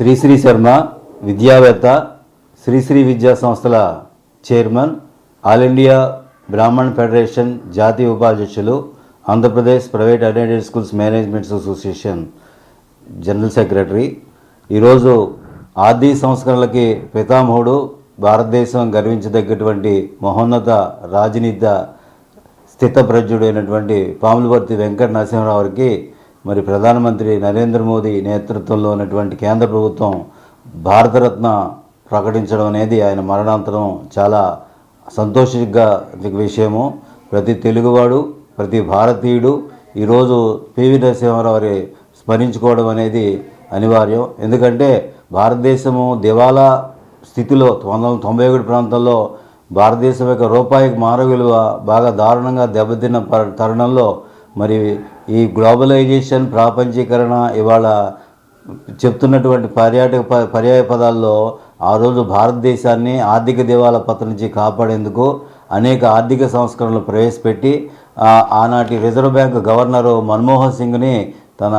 శ్రీశ్రీ శర్మ విద్యావేత్త శ్రీశ్రీ విద్యా సంస్థల chairman all India Brahman federation జాతీయ ఉపాధ్యక్షులు Andhra Pradesh private attended schools managements association general secretary. ఈరోజు ఆర్థిక సంస్కరణలకి పితామహుడు భారతదేశం గర్వించదగ్గటువంటి మహోన్నత రాజనీత స్థితప్రజ్ఞుడైనటువంటి పాములవర్తి వెంకట నరసింహరావుకి మరి ప్రధానమంత్రి నరేంద్ర మోదీ నేతృత్వంలో ఉన్నటువంటి కేంద్ర ప్రభుత్వం భారతరత్న ప్రకటించడం అనేది ఆయన మరణాంతరం చాలా సంతోషంగా విషయము. ప్రతి తెలుగువాడు ప్రతి భారతీయుడు ఈరోజు పివి నరసింహారావు వారి స్మరించుకోవడం అనేది అనివార్యం. ఎందుకంటే భారతదేశము దివాలా స్థితిలో పంతొమ్మిది వందల తొంభై ఒకటి ప్రాంతంలో భారతదేశం యొక్క రూపాయికి మార విలువ బాగా దారుణంగా దెబ్బతిన్న తరుణంలో మరి ఈ గ్లోబలైజేషన్ ప్రాపంచీకరణ ఇవాళ చెప్తున్నటువంటి పర్యాటక ప- పర్యాయ పదాల్లో ఆ రోజు భారతదేశాన్ని ఆర్థిక దివాలా పత్ర నుంచి కాపాడేందుకు అనేక ఆర్థిక సంస్కరణలు ప్రవేశపెట్టి ఆనాటి రిజర్వ్ బ్యాంక్ గవర్నరు మన్మోహన్ సింగ్ని తన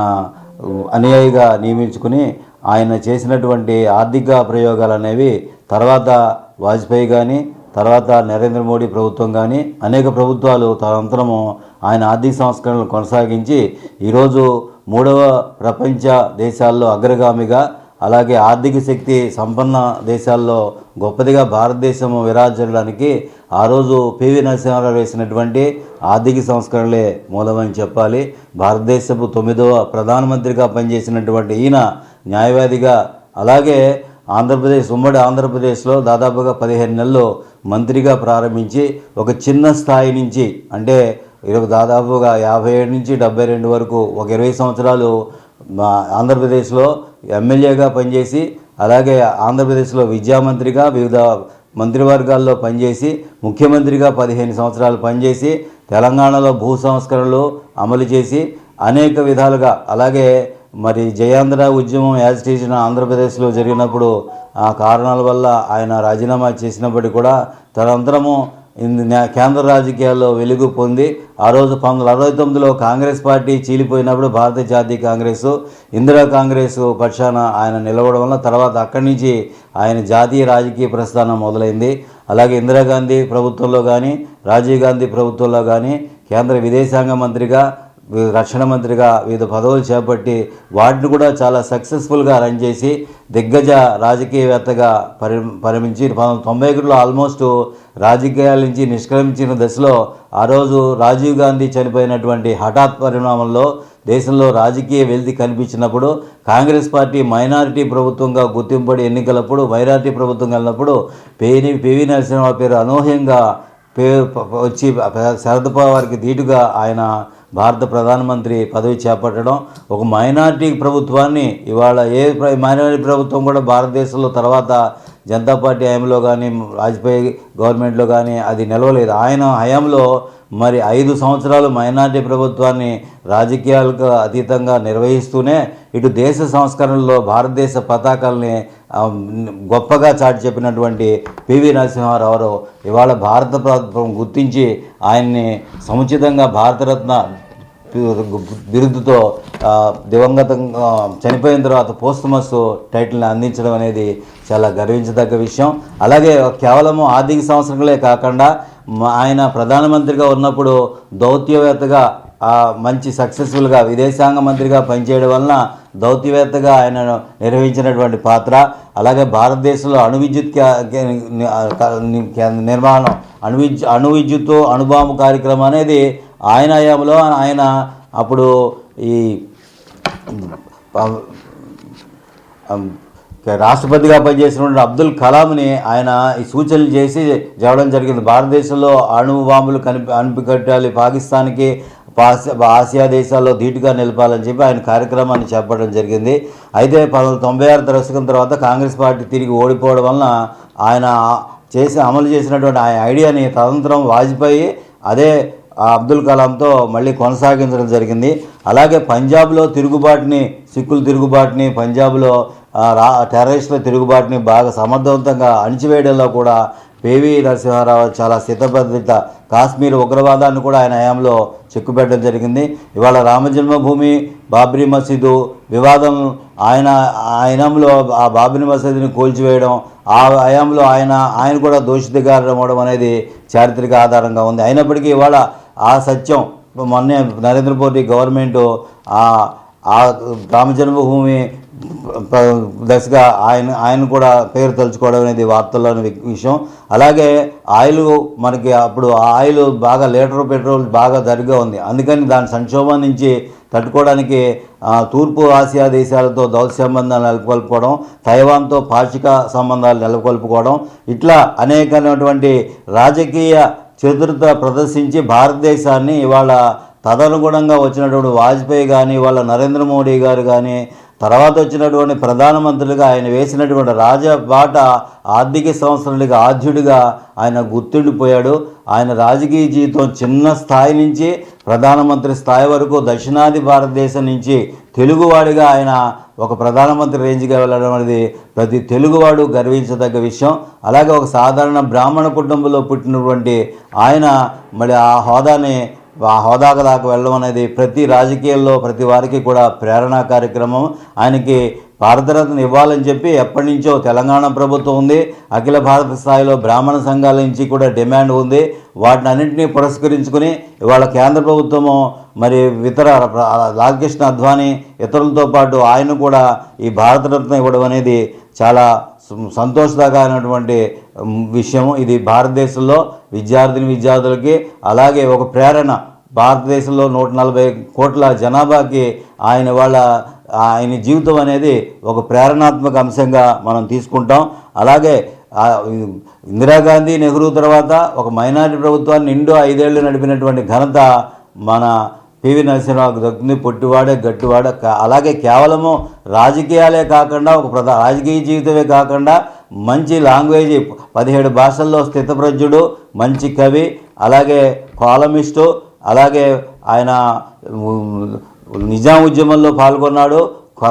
అనుయాయిగా నియమించుకుని ఆయన చేసినటువంటి ఆర్థిక ప్రయోగాలు అనేవి తర్వాత వాజ్పేయి కానీ తర్వాత నరేంద్ర మోడీ ప్రభుత్వం కానీ అనేక ప్రభుత్వాలు తనంతరము ఆయన ఆర్థిక సంస్కరణలు కొనసాగించి ఈరోజు మూడవ ప్రపంచ దేశాల్లో అగ్రగామిగా అలాగే ఆర్థిక శక్తి సంపన్న దేశాల్లో గొప్పదిగా భారతదేశం విరాజిల్లడానికి ఆ రోజు పివి నరసింహారావు వేసినటువంటి ఆర్థిక సంస్కరణలే మూలమని చెప్పాలి. భారతదేశపు తొమ్మిదవ ప్రధానమంత్రిగా పనిచేసినటువంటి ఈయన న్యాయవాదిగా అలాగే ఆంధ్రప్రదేశ్ ఉమ్మడి ఆంధ్రప్రదేశ్లో దాదాపుగా పదిహేను నెలలు మంత్రిగా ప్రారంభించి ఒక చిన్న స్థాయి నుంచి అంటే ఇరవై దాదాపుగా యాభై ఏడు నుంచి డెబ్బై రెండు వరకు ఒక ఇరవై సంవత్సరాలు మా ఆంధ్రప్రదేశ్లో ఎమ్మెల్యేగా పనిచేసి అలాగే ఆంధ్రప్రదేశ్లో విద్యామంత్రిగా వివిధ మంత్రివర్గాల్లో పనిచేసి ముఖ్యమంత్రిగా పదిహేను సంవత్సరాలు పనిచేసి తెలంగాణలో భూ సంస్కరణలు అమలు చేసి అనేక విధాలుగా అలాగే మరి జయాంధ్ర ఉద్యమం యాజ్ టీజన్ ఆంధ్రప్రదేశ్లో జరిగినప్పుడు ఆ కారణాల వల్ల ఆయన రాజీనామా చేసినప్పటికీ కూడా తనంతరము కేంద్ర రాజకీయాల్లో వెలుగు పొంది ఆ రోజు పంతొమ్మిది వందల అరవై తొమ్మిదిలో కాంగ్రెస్ పార్టీ చీలిపోయినప్పుడు భారతీయ జాతీయ కాంగ్రెస్ ఇందిరా కాంగ్రెస్ పక్షాన ఆయన నిలవడం వల్ల తర్వాత అక్కడి నుంచి ఆయన జాతీయ రాజకీయ ప్రస్థానం మొదలైంది. అలాగే ఇందిరాగాంధీ ప్రభుత్వంలో కానీ రాజీవ్ గాంధీ ప్రభుత్వంలో కానీ కేంద్ర విదేశాంగ మంత్రిగా రక్షణ మంత్రిగా వివిధ పదవులు చేపట్టి వాటిని కూడా చాలా సక్సెస్ఫుల్గా రన్ చేసి దిగ్గజ రాజకీయవేత్తగా పరి పరిమించి పంతొమ్మిది తొంభై ఒకటిలో ఆల్మోస్ట్ రాజకీయాల నుంచి నిష్క్రమించిన దశలో ఆ రోజు రాజీవ్ గాంధీ చనిపోయినటువంటి హఠాత్ పరిణామంలో దేశంలో రాజకీయ వెలితి కనిపించినప్పుడు కాంగ్రెస్ పార్టీ మైనారిటీ ప్రభుత్వంగా గుర్తింపడి ఎన్నికలప్పుడు మైనారిటీ ప్రభుత్వం కలిగినప్పుడు పేని పివి నరసింహ పేరు అనూహ్యంగా పేరు వచ్చి శరద్ పవార్కి ధీటుగా ఆయన భారత ప్రధానమంత్రి పదవి చేపట్టడం ఒక మైనారిటీ ప్రభుత్వాన్ని ఇవాళ ఏ మైనారిటీ ప్రభుత్వం కూడా భారతదేశంలో తర్వాత జనతా పార్టీ హయాంలో కానీ వాజ్పేయి గవర్నమెంట్లో కానీ అది నిలవలేదు. ఆయన హయాంలో మరి ఐదు సంవత్సరాలు మైనార్టీ ప్రభుత్వాన్ని రాజకీయాలకు అతీతంగా నిర్వహిస్తూనే ఇటు దేశ సంస్కరణలో భారతదేశ పతాకాలని గొప్పగా చాటి చెప్పినటువంటి పివి నరసింహారావు ఇవాళ భారత ప్రభుత్వం గుర్తించి ఆయన్ని సముచితంగా భారతరత్న బిరుదుతో దివంగతంగా చనిపోయిన తర్వాత పోస్టుమస్ టైటిల్ని అందించడం అనేది చాలా గర్వించదగ్గ విషయం. అలాగే కేవలము ఆర్థిక సంవత్సరంలో కాకుండా ఆయన ప్రధానమంత్రిగా ఉన్నప్పుడు దౌత్యవేత్తగా మంచి సక్సెస్ఫుల్గా విదేశాంగ మంత్రిగా పనిచేయడం వలన దౌత్యవేత్తగా ఆయన నిర్వహించినటువంటి పాత్ర. అలాగే భారతదేశంలో అణు విద్యుత్ నిర్మాణం అణు విద్యు అణు విద్యుత్ అణుబాంబు కార్యక్రమం అనేది ఆయన హయాంలో ఆయన అప్పుడు ఈ రాష్ట్రపతిగా పనిచేసినటువంటి అబ్దుల్ కలాంని ఆయన ఈ సూచనలు చేసి చెప్పడం జరిగింది. భారతదేశంలో అణు బాంబులు కనిపి అనిపికట్టాలి పాకిస్తాన్కి ఆసియా దేశాల్లో ధీటుగా నిలపాలని చెప్పి ఆయన కార్యక్రమాన్ని చేపట్టడం జరిగింది. అయితే పంతొమ్మిది తొంభై ఆరు దశకం తర్వాత కాంగ్రెస్ పార్టీ తిరిగి ఓడిపోవడం వలన ఆయన చేసి అమలు చేసినటువంటి ఆయన ఐడియాని తదనంతరం వాజ్పేయి అదే అబ్దుల్ కలాంతో మళ్ళీ కొనసాగించడం జరిగింది. అలాగే పంజాబ్లో తిరుగుబాటుని సిక్కుల తిరుగుబాటుని పంజాబ్లో రా టెర్రరిస్టుల తిరుగుబాటుని బాగా సమర్థవంతంగా అణిచివేయడంలో కూడా పివి నరసింహారావు చాలా స్థితబద్ధత కాశ్మీర్ ఉగ్రవాదాన్ని కూడా ఆయన హయాంలో చెక్కుపెట్టడం జరిగింది. ఇవాళ రామజన్మభూమి బాబ్రీ మసీదు వివాదం ఆయన ఆయనంలో ఆ బాబ్రీ మసీదుని కూల్చివేయడం ఆ హయాంలో ఆయన ఆయన కూడా దోషితిగారడం అనేది చారిత్రక ఆధారంగా ఉంది. అయినప్పటికీ ఇవాళ ఆ సత్యం మొన్నే నరేంద్ర మోదీ గవర్నమెంట్ ఆ రామ రామజన్మభూమి దశగా ఆయన ఆయన కూడా పేరు తలుచుకోవడం అనేది వార్తల్లోని విషయం. అలాగే ఆయిల్ మనకి అప్పుడు ఆ ఆయిల్ బాగా లీటర్ పెట్రోల్ బాగా ధరగా ఉంది. అందుకని దాని సంక్షోభం నుంచి తట్టుకోవడానికి తూర్పు ఆసియా దేశాలతో దౌత్య సంబంధాలు నెలకొల్పుకోవడం తైవాన్తో పాక్షిక సంబంధాలు నెలకొల్పుకోవడం ఇట్లా అనేకమైనటువంటి రాజకీయ చతురత ప్రదర్శించి భారతదేశాన్ని ఇవాళ తదనుగుణంగా వచ్చినటువంటి వాజ్పేయి కానీ వాళ్ళ నరేంద్ర మోడీ గారు కానీ తర్వాత వచ్చినటువంటి ప్రధానమంత్రులుగా ఆయన వేసినటువంటి రాజబాట ఆర్థిక సంవత్సరాలుగా ఆద్యుడిగా ఆయన గుర్తుండిపోయాడు. ఆయన రాజకీయ జీవితం చిన్న స్థాయి నుంచి ప్రధానమంత్రి స్థాయి వరకు దక్షిణాది భారతదేశం నుంచి తెలుగువాడిగా ఆయన ఒక ప్రధానమంత్రి రేంజ్గా వెళ్ళడం అనేది ప్రతి తెలుగువాడు గర్వించదగ్గ విషయం. అలాగే ఒక సాధారణ బ్రాహ్మణ కుటుంబంలో పుట్టినటువంటి ఆయన మరి ఆ హోదాని ఆ హోదాకు దాకా వెళ్ళడం అనేది ప్రతి రాజకీయాల్లో ప్రతి వారికి కూడా ప్రేరణా కార్యక్రమం. ఆయనకి భారతరత్న ఇవ్వాలని చెప్పి ఎప్పటి నుంచో తెలంగాణ ప్రభుత్వం ఉంది. అఖిల భారత స్థాయిలో బ్రాహ్మణ సంఘాల నుంచి కూడా డిమాండ్ ఉంది. వాటిని అన్నింటినీ పురస్కరించుకుని ఇవాళ కేంద్ర ప్రభుత్వము మరి ఇతర లాలకృష్ణ అద్వానీ ఇతరులతో పాటు ఆయన కూడా ఈ భారతరత్న ఇవ్వడం అనేది చాలా సంతోషదాయకమైనటువంటి ఉమ్, విషయం ఇది భారతదేశంలో విద్యార్థిని విద్యార్థులకి అలాగే ఒక ప్రేరణ. భారతదేశంలో నూట నలభై కోట్ల జనాభాకి ఆయన వాళ్ళ ఆయన జీవితం అనేది ఒక ప్రేరణాత్మక అంశంగా మనం తీసుకుంటాం. అలాగే ఇందిరాగాంధీ నెహ్రూ తర్వాత ఒక మైనారిటీ ప్రభుత్వాన్ని నిండు ఐదేళ్ళు నడిపినటువంటి ఘనత మన పివి నరసింహరావు దక్కుతుంది పొట్టివాడే గట్టివాడే అలాగే కేవలము రాజకీయాలే కాకుండా ఒక ప్రధా రాజకీయ జీవితమే కాకుండా మంచి లాంగ్వేజ్ పదిహేడు భాషల్లో స్థితప్రజ్ఞుడు మంచి కవి అలాగే కాలమిస్టు అలాగే ఆయన నిజాం ఉద్యమంలో పాల్గొన్నాడు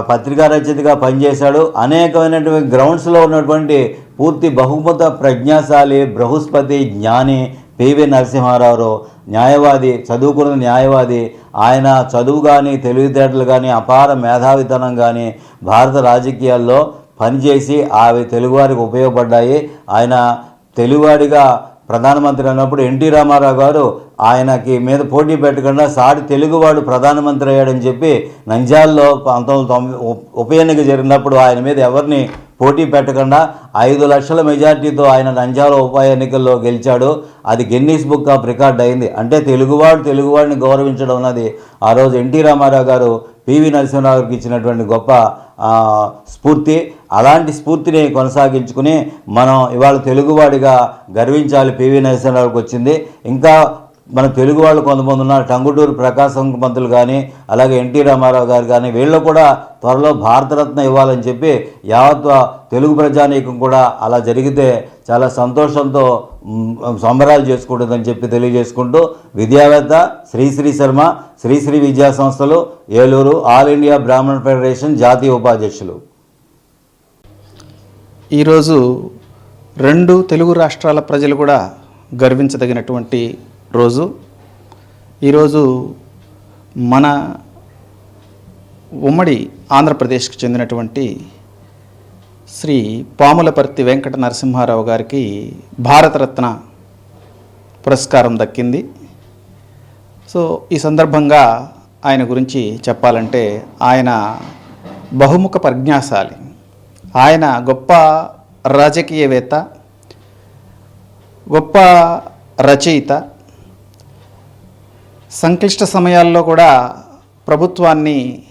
పత్రికా రచయితగా పనిచేశాడు అనేకమైనటువంటి గ్రౌండ్స్లో ఉన్నటువంటి పూర్తి బహుమత ప్రజ్ఞాశాలి బృహస్పతి జ్ఞాని పివి నరసింహారావు న్యాయవాది చదువుకున్న న్యాయవాది ఆయన చదువు కానీ తెలివితేటలు కానీ అపార మేధావితనం కానీ భారత రాజకీయాల్లో పనిచేసి అవి తెలుగువారికి ఉపయోగపడ్డాయి. ఆయన తెలుగువాడిగా ప్రధానమంత్రి అన్నప్పుడు ఎన్టీ రామారావు గారు ఆయనకి మీద పోటీ పెట్టకుండా సాటి తెలుగువాడు ప్రధానమంత్రి అయ్యాడని చెప్పి నంజాల్లో పంతొమ్మిది తొంభై ఉప ఎన్నిక జరిగినప్పుడు ఆయన మీద ఎవరిని పోటీ పెట్టకుండా ఐదు లక్షల మెజార్టీతో ఆయన నంజాల ఉప ఎన్నికల్లో గెలిచాడు. అది గిన్నీస్ బుక్ ఆఫ్ రికార్డ్ అయింది. అంటే తెలుగువాడు తెలుగువాడిని గౌరవించడం అన్నది ఆ రోజు ఎన్టీ రామారావు గారు పివి నరసింహరావుకి ఇచ్చినటువంటి గొప్ప స్ఫూర్తి. అలాంటి స్ఫూర్తిని కొనసాగించుకుని మనం ఇవాళ తెలుగువాడిగా గర్వించాలి పివి నరసింహరావుకి వచ్చింది. ఇంకా మన తెలుగు వాళ్ళు కొంతమంది ఉన్నారు. టంగుటూరు ప్రకాశం పంతులు కానీ అలాగే ఎన్టీ రామారావు గారు కానీ వీళ్ళు కూడా త్వరలో భారతరత్న ఇవ్వాలని చెప్పి యావత్ తెలుగు ప్రజానీకం కూడా అలా జరిగితే చాలా సంతోషంతో సంబరాలు చేసుకుంటుందని చెప్పి తెలియజేసుకుంటూ విద్యావేత్త శ్రీశ్రీ శర్మ శ్రీశ్రీ విద్యా సంస్థలు Eluru all India Brahmana federation జాతీయ ఉపాధ్యక్షులు. ఈరోజు రెండు తెలుగు రాష్ట్రాల ప్రజలు కూడా గర్వించదగినటువంటి రోజు. ఈరోజు మన ఉమ్మడి ఆంధ్రప్రదేశ్కి చెందినటువంటి శ్రీ పాములపర్తి వెంకట నరసింహారావు గారికి భారతరత్న పురస్కారం దక్కింది. సో ఈ సందర్భంగా ఆయన గురించి చెప్పాలంటే ఆయన బహుముఖ ప్రజ్ఞాశాలి ఆయన గొప్ప రాజకీయవేత్త గొప్ప రచయిత. సంక్లిష్ట సమయాల్లో కూడా ప్రభుత్వాన్ని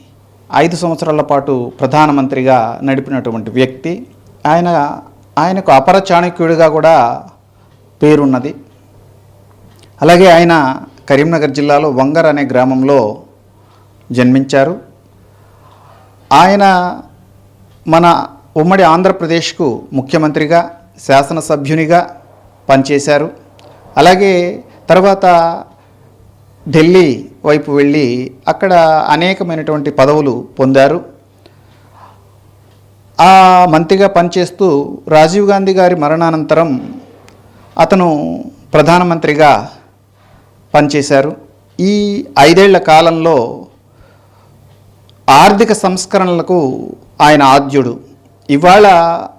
ఐదు సంవత్సరాల పాటు ప్రధానమంత్రిగా నడిపినటువంటి వ్యక్తి. ఆయన ఆయనకు అపర చాణక్యుడిగా కూడా పేరున్నది. అలాగే ఆయన కరీంనగర్ జిల్లాలో వంగర్ అనే గ్రామంలో జన్మించారు. ఆయన మన ఉమ్మడి ఆంధ్రప్రదేశ్కు ముఖ్యమంత్రిగా శాసనసభ్యునిగా పనిచేశారు. అలాగే తర్వాత ఢిల్లీ వైపు వెళ్ళి అక్కడ అనేకమైనటువంటి పదవులు పొందారు. ఆ మంత్రిగా పనిచేస్తూ రాజీవ్ గాంధీ గారి మరణానంతరం అతను ప్రధానమంత్రిగా పనిచేశారు. ఈ ఐదేళ్ళ కాలంలో ఆర్థిక సంస్కరణలకు ఆయన ఆద్యుడు. ఇవాళ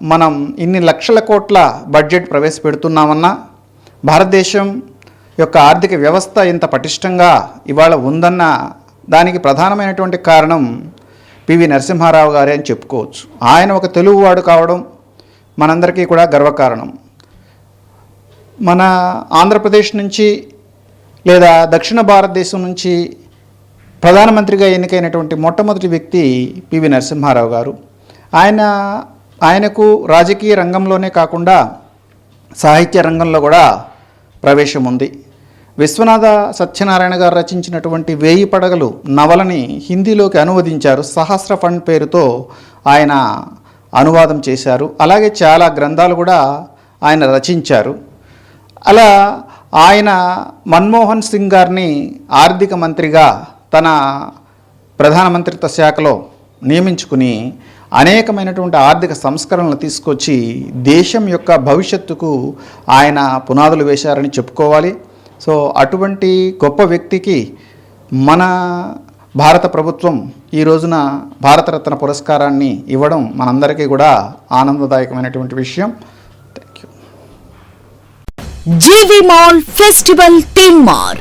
మనం ఇన్ని లక్షల కోట్ల బడ్జెట్ ప్రవేశపెడుతున్నామన్నా భారతదేశం యొక్క ఆర్థిక వ్యవస్థ ఇంత పటిష్టంగా ఇవాళ ఉందన్న దానికి ప్రధానమైనటువంటి కారణం పివి నరసింహారావు గారే అని చెప్పుకోవచ్చు. ఆయన ఒక తెలుగువాడు కావడం మనందరికీ కూడా గర్వకారణం. మన ఆంధ్రప్రదేశ్ నుంచి లేదా దక్షిణ భారతదేశం నుంచి ప్రధానమంత్రిగా ఎన్నికైనటువంటి మొట్టమొదటి వ్యక్తి పివి నరసింహారావు గారు. ఆయన ఆయనకు రాజకీయ రంగంలోనే కాకుండా సాహిత్య రంగంలో కూడా ప్రవేశం ఉంది. విశ్వనాథ సత్యనారాయణ గారు రచించినటువంటి వేయి పడగలు నవలని హిందీలోకి అనువదించారు. సహస్ర ఫండ్ పేరుతో ఆయన అనువాదం చేశారు. అలాగే చాలా గ్రంథాలు కూడా ఆయన రచించారు. అలా ఆయన మన్మోహన్ సింగ్ గారిని ఆర్థిక మంత్రిగా తన ప్రధానమంత్రిత్వ శాఖలో నియమించుకుని అనేకమైనటువంటి ఆర్థిక సంస్కరణలు తీసుకొచ్చి దేశం యొక్క భవిష్యత్తుకు ఆయన పునాదులు వేశారని చెప్పుకోవాలి. సో అటువంటి గొప్ప వ్యక్తికి మన భారత ప్రభుత్వం ఈ రోజున భారతరత్న పురస్కారాన్ని ఇవ్వడం మనందరికీ కూడా ఆనందదాయకమైనటువంటి విషయం. Thank you GV mall festival theme మార్